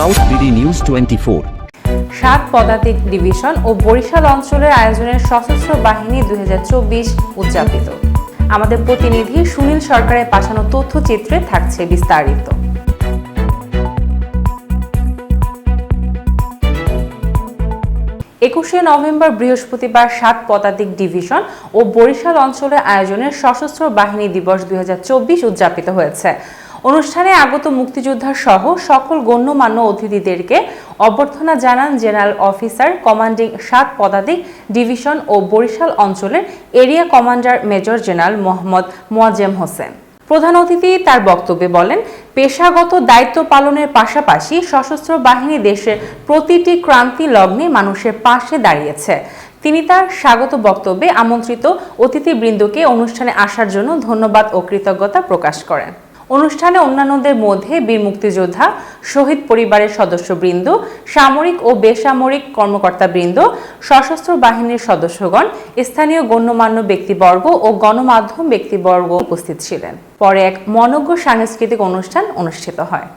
South BD news twenty four সাত পদাতিক division ও বরিশাল অঞ্চলের আয়োজনের সশস্ত্র বাহিনী দুই উদযাপিত। আমাদের প্রতিনিধি সুনীল সরকারের পাঠানো তথ্যচিত্রে থাকছে বিস্তারিত। একুশে নভেম্বর বৃহস্পতিবার সাত পদাতিক ডিভিশন ও বরিশাল অঞ্চলের আয়োজনের সশস্ত্র বাহিনী দিবস দুই হাজার চব্বিশ উদযাপিত হয়েছে। অনুষ্ঠানে আগত মুক্তিযোদ্ধা সহ সকল গণ্যমান্য অতিথিদেরকে অভ্যর্থনা জানান জেনারেল অফিসার কমান্ডিং সাত পদাতিক ডিভিশন ও বরিশাল অঞ্চলের area commander major general Mohammad Moazzem Hossain. প্রধান অতিথি তার বক্তব্যে বলেন, পেশাগত দায়িত্ব পালনের পাশাপাশি সশস্ত্র বাহিনী দেশের প্রতিটি ক্রান্তি লগ্নে মানুষের পাশে দাঁড়িয়েছে। তিনি তার স্বাগত বক্তব্যে আমন্ত্রিত অতিথিবৃন্দকে অনুষ্ঠানে আসার জন্য ধন্যবাদ ও কৃতজ্ঞতা প্রকাশ করেন। অনুষ্ঠানে অন্যান্যদের মধ্যে বীর মুক্তিযোদ্ধা, শহীদ পরিবারের সদস্যবৃন্দ, সামরিক ও বেসামরিক কর্মকর্তাবৃন্দ, সশস্ত্র বাহিনীর সদস্যগণ, স্থানীয় গণ্যমান্য ব্যক্তিবর্গ ও গণমাধ্যম ব্যক্তিবর্গ উপস্থিত ছিলেন। পরে এক মনজ্ঞ সাংস্কৃতিক অনুষ্ঠান অনুষ্ঠিত হয়।